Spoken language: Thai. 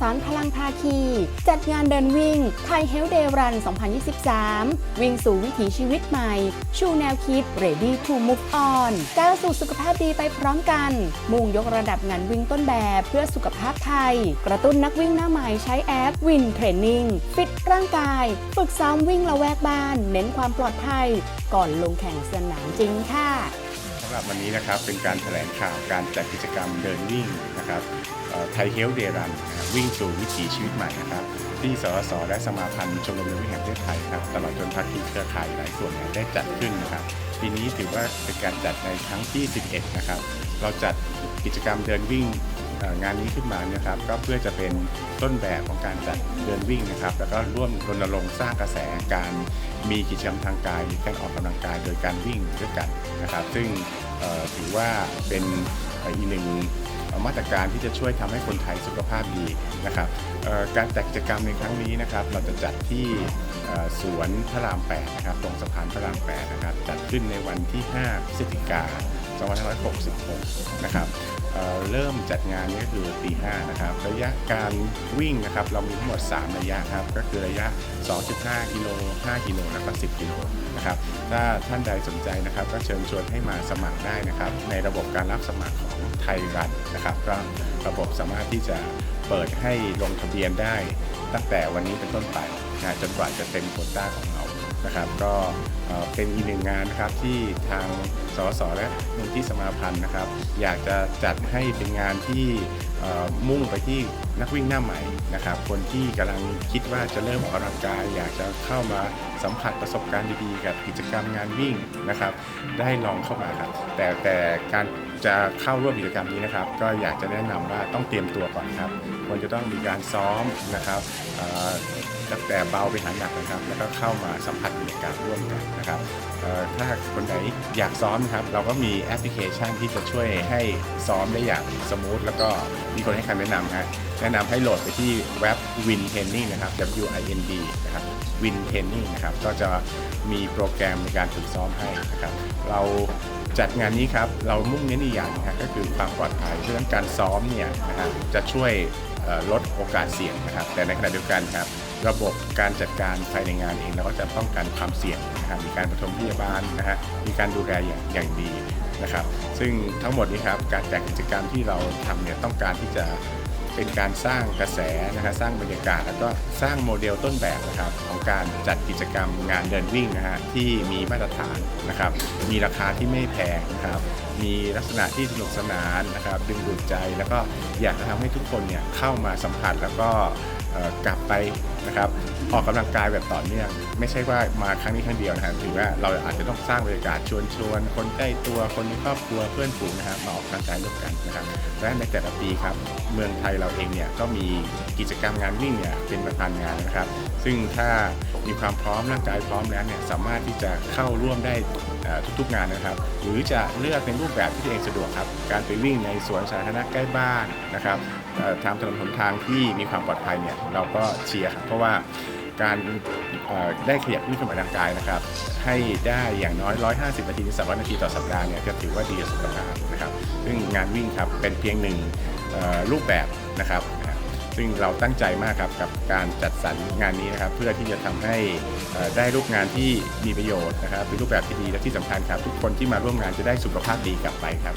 สารพลังภาคี จัดงานเดินวิ่งไทยเฮลเดย์รัน 2023 วิ่งสู่วิถีชีวิตใหม่ ชูแนวคิด Ready to Move On ก้าวสู่สุขภาพดีไปพร้อมกัน มุ่งยกระดับงานวิ่งต้นแบบเพื่อสุขภาพไทย กระตุ้นนักวิ่งหน้าใหม่ใช้แอปวินเทรนนิ่งฟิตร่างกาย ฝึกซ้อมวิ่งละแวกบ้าน เน้นความปลอดภัย ก่อนลงแข่งสนามจริงค่ะำหรับวันนี้นะครับเป็นการแถลงข่าวการจัดกิจกรรมเดินวิ่งนะครับไทยเฮลเดรันวิ่งสู่วิถีชีวิตใหม่นะครับที่สสและสมาพันธ์ชมรมเดินวิ่งแห่งประเทศไทยครับตลอดจนภาคีเครือข่ายหลายส่วนได้จัดขึ้นนะครับปีนี้ถือว่าเป็นการจัดในครั้งที่ 11 นะครับ เราจัดกิจกรรมเดินวิ่ง งานนี้ขึ้นมาเนี่ยครับก็เพื่อจะเป็นต้นแบบของการจัดเดินวิ่งนะครับ แล้วก็ร่วมรณรงค์สร้างกระแสการมีกิจกรรมทางกายหรือการออกกำลังกายโดยการวิ่งด้วยกันนะครับ ซึ่งถือว่าเป็นอีกหนึ่งมาตรการที่จะช่วยทำให้คนไทยสุขภาพดีนะครับการจัดกิจกรรมในครั้งนี้นะครับ เราจะจัดที่สวนพระราม 8 นะครับ ตรงสะพานพระราม 8 นะครับ จัดขึ้นในวันที่ 5 พฤศจิกา 2566 นะครับเเริ่มจัดงานนี้ก็คือตี5นะครับระยะการวิ่งนะครับเรามีทั้งหมด 3 ระยะครับก็คือระยะ 2.5 กิโล 5 กิโลแล้วก็10 กิโลนะครับถ้าท่านใดสนใจนะครับ ก็เชิญชวนให้มาสมัครได้นะครับ ในระบบการรับสมัครของไทยรัฐนะครับ ก็ระบบสามารถที่จะเปิดให้ลงทะเบียนได้ ตั้งแต่วันนี้เป็นต้นไปนะจนกว่าจะเต็มโคต้าของเรา นะครับ ก็เป็นอีกหนึ่งงานนะครับที่ทางสสและมูลที่สมาพันธ์นะครับ อยากจะจัดให้เป็นงานที่มุ่งไปที่นักวิ่งหน้าใหม่นะครับ คนที่กำลังคิดว่าจะเริ่มออกกำลังกาย อยากจะเข้ามาสัมผัสประสบการณ์ดีๆกับกิจกรรมงานวิ่งนะครับ ได้ลองเข้ามาครับ แต่แต่การจะเข้าร่วมกิจกรรมนี้นะครับ ก็อยากจะแนะนำว่าต้องเตรียมตัวก่อนครับควรจะต้องมีการซ้อมนะครับตั้งแต่เบาไปหาหนักนะครับ แล้วก็เข้ามาสัมผัสบรรยากาศร่วมกันนะครับถ้าคนไหนอยากซ้อมนะครับ เราก็มีแอปพลิเคชันที่จะช่วยให้ซ้อมได้อย่างสมูทแล้วก็มีคนให้คำแนะนำฮะ แนะนำให้โหลดไปที่เว็บ Win Training นะครับ W I N D นะครับ Win Training นะครับ ก็จะมีโปรแกรมในการฝึกซ้อมให้นะครับ เราจัดงานนี้ครับ เรามุ่งเน้นอีกอย่างนะฮะก็คือความปลอดภัยเราะฉะนั้นการซ้อมเนี่ยนะฮะจะช่วยเอ่อลดโอกาสเสี่ยงนะครับ แต่ในขณะเดียวกันครับ ระบบการจัดการภายในงานเองเราก็จะป้องกันความเสี่ยงนะครับมีการปฐมพยาบาลนะฮะมีการดูแลอย่างอย่างดีนะครับ ซึ่งทั้งหมดนี้ครับการจัดกิจกรรมที่เราทำเนี่ยต้องการที่จะ เป็นการสร้างกระแสนะครับสร้างบรรยากาศ แล้วก็สร้างโมเดลต้นแบบนะครับของการจัดกิจกรรมงานเดินวิ่งนะฮะที่มีมาตรฐานนะครับมีราคาที่ไม่แพงนะครับมีลักษณะที่สนุกสนานนะครับดึงดูดใจแล้วก็อยากจะทำให้ทุกคนเนี่ยเข้ามาสัมผัสแล้วก็กลับไปนะครับออกกำลังกายแบบต่อเนื่อง ไม่ใช่ว่ามาครั้งนี้ครั้งเดียวนะครับถือว่าเราอาจจะต้องสร้างบรรยากาศชวนชวนคนใกล้ตัวคนในครอบครัวเพื่อนฝูงนะครับมาออกกำลังกายร่วมกันนะครับและในแต่ละปีครับเมืองไทยเราเองเนี่ยก็มีกิจกรรมงานวิ่งเนี่ยเป็นประธานงานนะครับ ซึ่งถ้ามีความพร้อมร่างกายพร้อมแล้วเนี่ยสามารถที่จะเข้าร่วมได้ทุกๆงานนะครับ หรือจะเลือกเป็นรูปแบบที่ตัวเองสะดวกครับ การไปวิ่งในสวนสาธารณะใกล้บ้านนะครับเอ่อตามถนนหนทางที่มีความปลอดภัยเนี่ยเราก็เชียร์ครับเพราะว่าการได้ขยับวิ่งเคลื่อนมาร่างกายนะครับ ให้ได้อย่างน้อย 150 นาทีถึง300 นาทีต่อสัปดาห์เนี่ยก็ถือว่าดีต่อสุขภาพนะครับ ซึ่งงานวิ่งครับเป็นเพียงหนึ่งรูปแบบนะครับ ซึ่งเราตั้งใจมากครับกับการจัดสรรงานนี้นะครับ เพื่อที่จะทำให้ได้รูปงานที่มีประโยชน์นะครับเป็นรูปแบบที่ดีและที่สำคัญครับ ทุกคนที่มาร่วมงานจะได้สุขภาพดีกลับไปครับ